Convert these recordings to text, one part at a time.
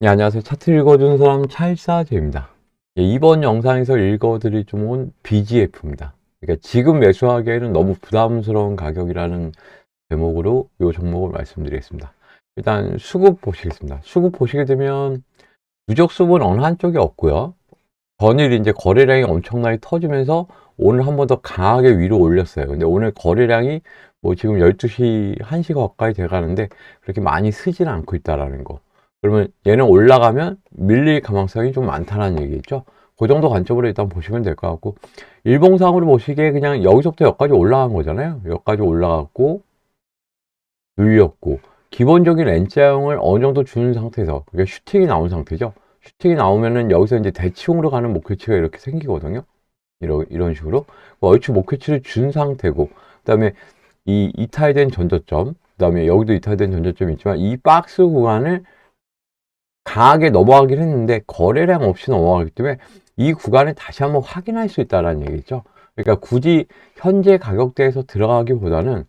네, 안녕하세요. 차트 읽어주는 사람 찰사제입니다. 예, 이번 영상에서 읽어드릴 종목은 BGF입니다. 그러니까 지금 매수하기에는 너무 부담스러운 가격이라는 제목으로 이 종목을 말씀드리겠습니다. 일단 수급 보시겠습니다. 수급 보시게 되면 누적 수급은 어느 한쪽에 없고요. 전일 이제 거래량이 엄청나게 터지면서 오늘 한 번 더 강하게 위로 올렸어요. 근데 오늘 거래량이 뭐 지금 12시, 1시 가까이 돼 가는데 그렇게 많이 쓰지는 않고 있다라는 거. 그러면 얘는 올라가면 밀릴 가능성이 좀 많다는 얘기겠죠. 그 정도 관점으로 일단 보시면 될 것 같고 일봉상으로 보시기에 그냥 여기서부터 여기까지 올라간 거잖아요. 여기까지 올라갔고 눌렸고 기본적인 N자형을 어느 정도 주는 상태에서 그게 슈팅이 나온 상태죠. 슈팅이 나오면은 여기서 이제 대치용으로 가는 목표치가 이렇게 생기거든요. 이런 이런 식으로 얼추 목표치를 준 상태고 그다음에 이 이탈된 전저점 그다음에 여기도 이탈된 전저점이 있지만 이 박스 구간을 강하게 넘어가긴 했는데 거래량 없이 넘어가기 때문에 이 구간을 다시 한번 확인할 수 있다는 얘기죠. 그러니까 굳이 현재 가격대에서 들어가기보다는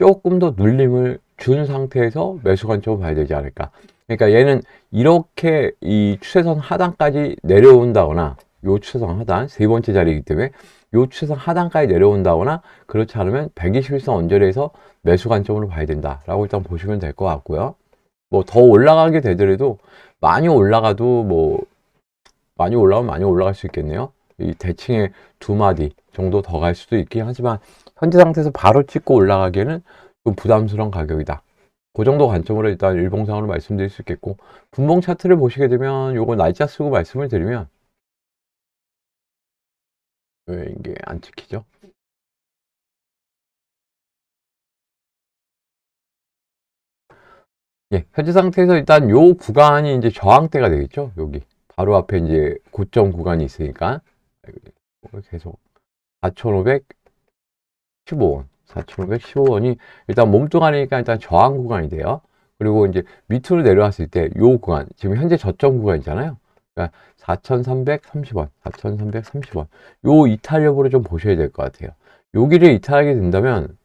조금 더 눌림을 준 상태에서 매수 관점을 봐야 되지 않을까. 그러니까 얘는 이렇게 이 추세선 하단까지 내려온다거나 요 추세선 하단 세 번째 자리이기 때문에 요 추세선 하단까지 내려온다거나 그렇지 않으면 121선 언저리에서 매수 관점으로 봐야 된다라고 일단 보시면 될 것 같고요. 뭐 더 올라가게 되더라도 많이 올라가도 뭐 많이 올라가면 많이 올라갈 수 있겠네요. 이 대칭의 두 마디 정도 더 갈 수도 있긴 하지만 현재 상태에서 바로 찍고 올라가기에는 좀 부담스러운 가격이다. 그 정도 관점으로 일단 일봉상으로 말씀드릴 수 있겠고 분봉 차트를 보시게 되면 요거 날짜 쓰고 말씀을 드리면 왜 이게 안 찍히죠? 예, 현재 상태에서 일단 요 구간이 이제 저항대가 되겠죠. 여기 바로 앞에 이제 고점 구간이 있으니까 계속 4,515원, 4,515원이 일단 몸뚱아리니까 일단 저항 구간이 돼요. 그리고 이제 밑으로 내려왔을 때 요 구간, 지금 현재 저점 구간이잖아요. 그러니까 4,330원, 4,330원. 요 이탈 여부를 좀 보셔야 될 것 같아요. 여기를 이탈하게 된다면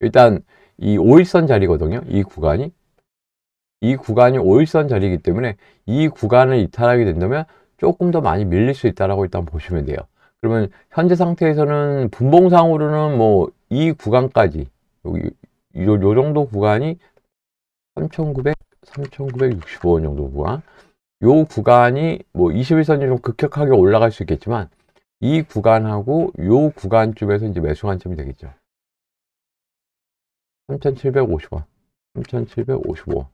일단 이 5일선 자리거든요. 이 구간이. 이 구간이 5일선 자리이기 때문에 이 구간을 이탈하게 된다면 조금 더 많이 밀릴 수 있다라고 일단 보시면 돼요. 그러면 현재 상태에서는 분봉상으로는 뭐 이 구간까지 여기 요, 요 정도 구간이 3,900, 3,965원 정도 구간. 요 구간이 뭐 21선이 좀 급격하게 올라갈 수 있겠지만 이 구간하고 요 구간쯤에서 이제 매수 관점이 되겠죠. 3,750원, 3,755원.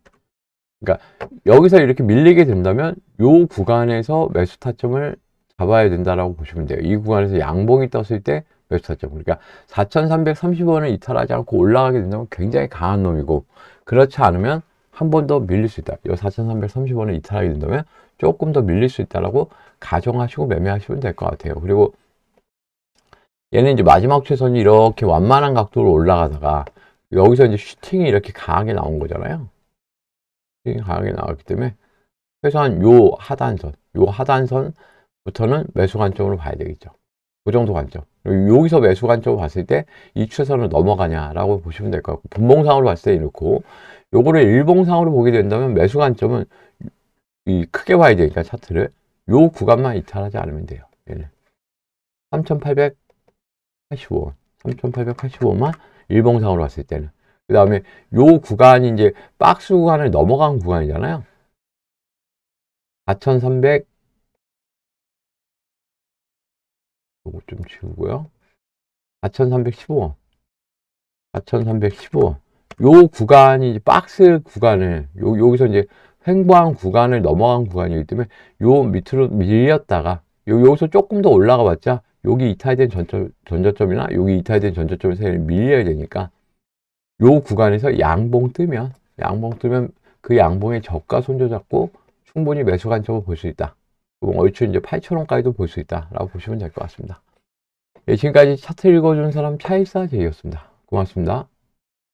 그러니까 여기서 이렇게 밀리게 된다면 요 구간에서 매수 타점을 잡아야 된다라고 보시면 돼요. 이 구간에서 양봉이 떴을 때 매수 타점. 그러니까 4,330원을 이탈하지 않고 올라가게 된다면 굉장히 강한 놈이고 그렇지 않으면 한 번 더 밀릴 수 있다. 이 4,330원을 이탈하게 된다면 조금 더 밀릴 수 있다라고 가정하시고 매매하시면 될 것 같아요. 그리고 얘는 이제 마지막 최선이 이렇게 완만한 각도로 올라가다가 여기서 이제 슈팅이 이렇게 강하게 나온 거잖아요. 강하게 나왔기 때문에 최소한 요 하단선, 요 하단선부터는 매수 관점으로 봐야 되겠죠. 그 정도 관점. 여기서 매수 관점을 봤을 때 이 추세선을 넘어가냐라고 보시면 될 것 같고 분봉상으로 봤을 때 이렇고 요거를 일봉상으로 보게 된다면 매수 관점은 이 크게 봐야 되니까 차트를 요 구간만 이탈하지 않으면 돼요. 얘는 3,885원, 3,885만 일봉상으로 봤을 때는 그 다음에 요 구간이 이제 박스 구간을 넘어간 구간이잖아요. 4,300 요거 좀 지우고요. 4,315원. 4,315원. 요 구간이 이제 박스 구간을, 요, 여기서 이제 횡보한 구간을 넘어간 구간이기 때문에 요 밑으로 밀렸다가 요, 여기서 조금 더 올라가 봤자 여기 이탈된 전점, 전저점이나 여기 이탈된 전저점에 서 밀려야 되니까 요 구간에서 양봉 뜨면, 양봉 뜨면 그 양봉의 저가 손절 잡고 충분히 매수 관점을 볼 수 있다. 얼추 이제 8,000원까지도 볼 수 있다라고 보시면 될 것 같습니다. 예, 지금까지 차트 읽어주는 사람 차일사 제이였습니다. 고맙습니다.